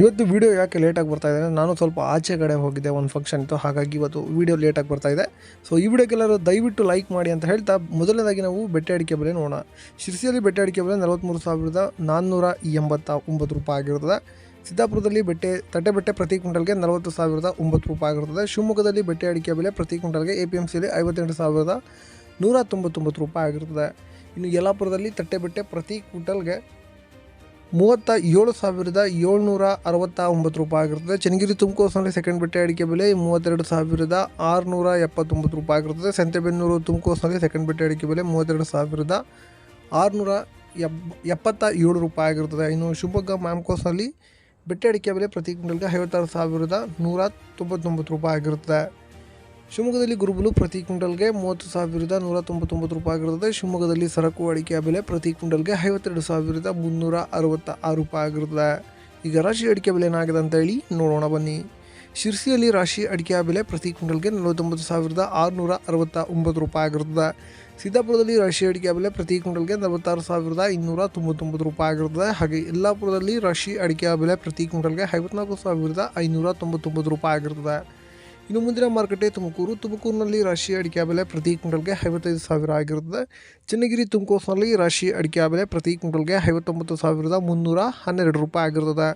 ಇವತ್ತು ವಿಡಿಯೋ ಯಾಕೆ ಲೇಟಾಗಿ ಬರ್ತಾ ಇದೆ ನಾನು ಸ್ವಲ್ಪ ಆಚೆ ಕಡೆ ಹೋಗಿದ್ದೆ ಒಂದು ಫಂಕ್ಷನ್ ಇತ್ತು. ಹಾಗಾಗಿ ಇವತ್ತು ವಿಡಿಯೋ ಲೇಟಾಗಿ ಬರ್ತಾ ಇದೆ. ಸೊ ಈ ವಿಡಿಯೋಗೆಲ್ಲರೂ ದಯವಿಟ್ಟು ಲೈಕ್ ಮಾಡಿ ಅಂತ ಹೇಳ್ತಾ ಮೊದಲನೇದಾಗಿ ನಾವು ಬೆಟ್ಟೆ ಅಡಿಕೆ ಬೆಲೆ ನೋಡೋಣ. ಶಿರ್ಸಿಯಲ್ಲಿ ಬೆಟ್ಟೆ ಅಡಿಕೆ ಬೆಲೆ ನಲವತ್ತ್ಮೂರು ಸಾವಿರದ ನಾನ್ನೂರ ಎಂಬತ್ತ ಒಂಬತ್ತು ರೂಪಾಯಿ ಆಗಿರುತ್ತದೆ ಸಿದ್ದಾಪುರದಲ್ಲಿ ಬೆಟ್ಟೆ ತಟ್ಟೆ ಬೆಟ್ಟೆ ಪ್ರತಿ ಕ್ವಿಂಟಲ್ಗೆ ನಲವತ್ತು ಸಾವಿರದ ಒಂಬತ್ತು ರೂಪಾಯಿ ಆಗಿರುತ್ತದೆ ಶಿವಮೊಗ್ಗದಲ್ಲಿ ಬೆಟ್ಟೆ ಅಡಿಕೆ ಬೆಲೆ ಪ್ರತಿ ಕ್ವಿಂಟಲ್ಗೆ ಎ ಪಿ ಎಂ ಸಿಯಲ್ಲಿ ಐವತ್ತೆಂಟು ಸಾವಿರದ ನೂರ ತೊಂಬತ್ತೊಂಬತ್ತು ರೂಪಾಯಿ ಆಗಿರುತ್ತದೆ ಇನ್ನು ಯಲ್ಲಾಪುರದಲ್ಲಿ ತಟ್ಟೆ ಬೆಟ್ಟೆ ಪ್ರತಿ ಕ್ವಿಂಟಲ್ಗೆ ಮೂವತ್ತ ಏಳು ಸಾವಿರದ ಏಳ್ನೂರ ಅರವತ್ತ ಒಂಬತ್ತು ರೂಪಾಯಿ ಆಗಿರ್ತದೆ. ಚನ್ನಗಿರಿ ತುಮಕೋಸ್ನಲ್ಲಿ ಸೆಕೆಂಡ್ ಬೆಟ್ಟೆ ಅಡಿಕೆ ಬೆಲೆ ಮೂವತ್ತೆರಡು ಸಾವಿರದ ಆರುನೂರ ಎಪ್ಪತ್ತೊಂಬತ್ತು ರೂಪಾಯಿ ಆಗಿರ್ತದೆ. ಸಂತೆಬೆನ್ನೂರು ತುಮಕೂರಿನಲ್ಲಿ ಸೆಕೆಂಡ್ ಬೆಟ್ಟೆ ಅಡಿಕೆ ಬೆಲೆ ಮೂವತ್ತೆರಡು ಸಾವಿರದ ಆರುನೂರ ಎಬ್, ಎಪ್ಪತ್ತ ಏಳು ರೂಪಾಯಿ ಆಗಿರ್ತದೆ. ಇನ್ನು ಶಿವಮೊಗ್ಗ ಮ್ಯಾಮ್ಕೋಸ್ನಲ್ಲಿ ಬೆಟ್ಟೆ ಅಡಿಕೆ ಬೆಲೆ ಪ್ರತಿ ಕ್ವಿಂಟಲ್ಗೆ ಐವತ್ತಾರು ಸಾವಿರದ ನೂರ ತೊಂಬತ್ತೊಂಬತ್ತು ರೂಪಾಯಿ ಆಗಿರುತ್ತದೆ ಶಿವಮೊಗ್ಗದಲ್ಲಿ ಗುರುಬಲು ಪ್ರತಿ ಕ್ವಿಂಟಲ್ಗೆ ಮೂವತ್ತು ಸಾವಿರದ ನೂರ ತೊಂಬತ್ತೊಂಬತ್ತು ರೂಪಾಯಿ ಆಗಿರುತ್ತದೆ ಶಿವಮೊಗ್ಗದಲ್ಲಿ ಸರಕು ಅಡಿಕೆಯ ಬೆಲೆ ಪ್ರತಿ ಕ್ವಿಂಟಲ್ಗೆ ಐವತ್ತೆರಡು ಸಾವಿರದ ಮುನ್ನೂರ ಅರವತ್ತ ಆರು ರೂಪಾಯಿ ಆಗಿರುತ್ತದೆ ಈಗ ರಾಶಿ ಅಡಿಕೆ ಬೆಲೆ ಏನಾಗಿದೆ ಅಂತ ಹೇಳಿ ನೋಡೋಣ ಬನ್ನಿ. ಶಿರ್ಸಿಯಲ್ಲಿ ರಾಶಿ ಅಡಿಕೆಯ ಬೆಲೆ ಪ್ರತಿ ಕ್ವಿಂಟಲ್ಗೆ ನಲವತ್ತೊಂಬತ್ತು ಸಾವಿರದ ಆರುನೂರ ಅರವತ್ತ ಒಂಬತ್ತು ರೂಪಾಯಿ ಆಗಿರುತ್ತದೆ ಸಿದ್ದಾಪುರದಲ್ಲಿ ರಾಶಿ ಅಡಿಕೆ ಬೆಲೆ ಪ್ರತಿ ಕ್ವಿಂಟಲ್ಗೆ ನಲವತ್ತಾರು ಸಾವಿರದ ಇನ್ನೂರ ತೊಂಬತ್ತೊಂಬತ್ತು ರೂಪಾಯಿ ಆಗಿರುತ್ತದೆ ಹಾಗೆ ಯಲ್ಲಾಪುರದಲ್ಲಿ ರಾಶಿ ಅಡಿಕೆಯ ಬೆಲೆ ಪ್ರತಿ ಕ್ವಿಂಟಲ್ಗೆ ಐವತ್ನಾಲ್ಕು ಸಾವಿರದ ಐನೂರ ತೊಂಬತ್ತೊಂಬತ್ತು ರೂಪಾಯಿ ಆಗಿರುತ್ತದೆ ಇನ್ನು ಮುಂದಿನ ಮಾರುಕಟ್ಟೆ ತುಮಕೂರು. ತುಮಕೂರಿನಲ್ಲಿ ರಾಶಿ ಅಡಿಕೆ ಬೆಲೆ ಪ್ರತಿ ಕ್ವಿಂಟಲ್ಗೆ ಐವತ್ತೈದು ಸಾವಿರ ಆಗಿರುತ್ತದೆ. ಚನ್ನಗಿರಿ ತುಮಕೂರಿನಲ್ಲಿ ರಾಶಿ ಅಡಿಕೆ ಬೆಲೆ ಪ್ರತಿ ಕ್ವಿಂಟಲ್ಗೆ ಐವತ್ತೊಂಬತ್ತು ಸಾವಿರದ ಮುನ್ನೂರ ಹನ್ನೆರಡು ರೂಪಾಯಿ ಆಗಿರುತ್ತದೆ.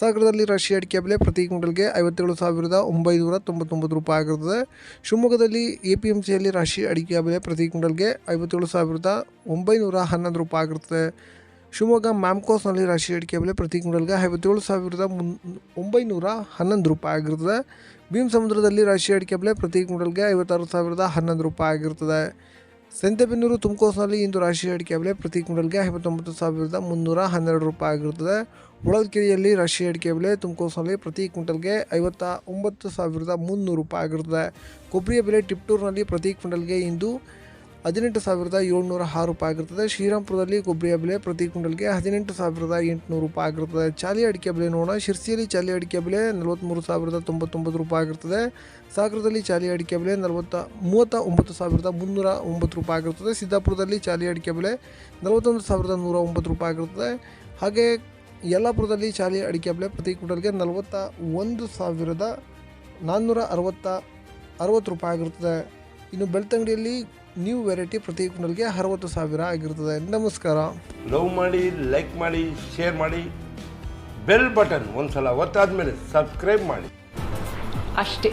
ಸಾಗರದಲ್ಲಿ ರಾಶಿ ಅಡಿಕೆ ಬೆಲೆ ಪ್ರತಿ ಕ್ವಿಂಟಲ್ಗೆ ಐವತ್ತೇಳು ಸಾವಿರದ ಒಂಬೈನೂರ ತೊಂಬತ್ತೊಂಬತ್ತು ರೂಪಾಯಿ ಆಗಿರುತ್ತದೆ. ಶಿವಮೊಗ್ಗದಲ್ಲಿ ಎ ಪಿ ಎಂ ಸಿಯಲ್ಲಿ ರಾಶಿ ಅಡಿಕೆ ಬೆಲೆ ಪ್ರತಿ ಕ್ವಿಂಟಲ್ಗೆ ಐವತ್ತೇಳು ಸಾವಿರದ ಒಂಬೈನೂರ ಹನ್ನೊಂದು ರೂಪಾಯಿ ಆಗಿರುತ್ತದೆ. ಶಿವಮೊಗ್ಗ ಮ್ಯಾಮ್ಕೋಸ್ನಲ್ಲಿ ರಾಶಿ ಅಡಿಕೆ ಬೆಲೆ ಪ್ರತಿ ಕ್ವಿಂಟಲ್ಗೆ ಐವತ್ತೇಳು ಸಾವಿರದ ಮುನ್, ಒಂಬೈನೂರ ಹನ್ನೊಂದು ರೂಪಾಯಿ ಆಗಿರುತ್ತದೆ ಭೀಮ್ ಸಮುದ್ರದಲ್ಲಿ ರಾಶಿ ಅಡಿಕೆ ಬೆಲೆ ಪ್ರತಿ ಕ್ವಿಂಟಲ್ಗೆ ಐವತ್ತಾರು ಸಾವಿರದ ಹನ್ನೊಂದು ರೂಪಾಯಿ ಆಗಿರ್ತದೆ. ಸಂತೆಬೆನ್ನೂರು ತುಮಕೋಸ್ನಲ್ಲಿ ಇಂದು ರಾಶಿ ಅಡಿಕೆ ಬೆಲೆ ಪ್ರತಿ ಕ್ವಿಂಟಲ್ಗೆ ಐವತ್ತೊಂಬತ್ತು ಸಾವಿರದ ಮುನ್ನೂರ ಹನ್ನೆರಡು ರೂಪಾಯಿ ಆಗಿರುತ್ತದೆ ಹೊಳಲ್ಕೆರೆಯಲ್ಲಿ ರಾಶಿ ಅಡಿಕೆ ಬೆಲೆ ತುಮಕೋಸ್ನಲ್ಲಿ ಪ್ರತಿ ಕ್ವಿಂಟಲ್ಗೆ ಐವತ್ತ ಒಂಬತ್ತು ಸಾವಿರದ ಮುನ್ನೂರು ರೂಪಾಯಿ ಆಗಿರುತ್ತದೆ ಕೊಬ್ಬರಿಯ ಬೆಲೆ ಟಿಪ್ಟೂರ್ನಲ್ಲಿ ಪ್ರತಿ ಕ್ವಿಂಟಲ್ಗೆ ಇಂದು ಹದಿನೆಂಟು ಸಾವಿರದ ಏಳ್ನೂರ ಆರು ರೂಪಾಯಿ ಆಗಿರ್ತದೆ. ಶ್ರೀರಾಮ್ಪುರದಲ್ಲಿ ಕೊಬ್ಬರಿಯ ಬೆಲೆ ಪ್ರತಿ ಕ್ವಿಂಟಲ್ಗೆ ಹದಿನೆಂಟು ಸಾವಿರದ ಎಂಟುನೂರು ರೂಪಾಯಿ ಆಗಿರ್ತದೆ. ಚಾಲಿ ಅಡಿಕೆ ಬೆಲೆ ನೋಡೋಣ. ಶಿರ್ಸಿಯಲ್ಲಿ ಚಾಲಿ ಅಡಿಕೆ ಬೆಲೆ ನಲವತ್ತ್ಮೂರು ಸಾವಿರದ ತೊಂಬತ್ತೊಂಬತ್ತು ರೂಪಾಯಿ ಆಗಿರ್ತದೆ. ಸಾಗರದಲ್ಲಿ ಚಾಲಿ ಅಡಿಕೆ ಬೆಲೆ ನಲವತ್ತ, ಮೂವತ್ತ ಒಂಬತ್ತು ಸಾವಿರದ ಮುನ್ನೂರ ಒಂಬತ್ತು ರೂಪಾಯಿ ಆಗಿರ್ತದೆ. ಸಿದ್ದಾಪುರದಲ್ಲಿ ಚಾಲಿ ಅಡಿಕೆ ಬೆಲೆ ನಲವತ್ತೊಂದು ಸಾವಿರದ ನೂರ ಒಂಬತ್ತು ರೂಪಾಯಿ ಆಗಿರ್ತದೆ. ಹಾಗೆ ಯಲ್ಲಾಪುರದಲ್ಲಿ ಚಾಲಿ ಅಡಿಕೆ ಬೆಲೆ ಪ್ರತಿ ಕ್ವಿಂಟಲ್ಗೆ ನಲವತ್ತ ಒಂದು ಸಾವಿರದ ನಾನ್ನೂರ ಅರವತ್ತ, ಅರವತ್ತು ರೂಪಾಯಿ ಆಗಿರ್ತದೆ. ಇನ್ನು ಬೆಳ್ತಂಗಡಿಯಲ್ಲಿ ನ್ಯೂ ವೆರೈಟಿ ಪ್ರತಿ ಕ್ವಿಂಟಲ್ಗೆ ಅರವತ್ತು ಸಾವಿರ ಆಗಿರುತ್ತದೆ ನಮಸ್ಕಾರ. ಲವ್ ಮಾಡಿ ಲೈಕ್ ಮಾಡಿ ಶೇರ್ ಮಾಡಿ ಬೆಲ್ ಬಟನ್ ಒಂದ್ಸಲ ಒತ್ತಾದ ಮೇಲೆ ಸಬ್ಸ್ಕ್ರೈಬ್ ಮಾಡಿ. ಅಷ್ಟೇ.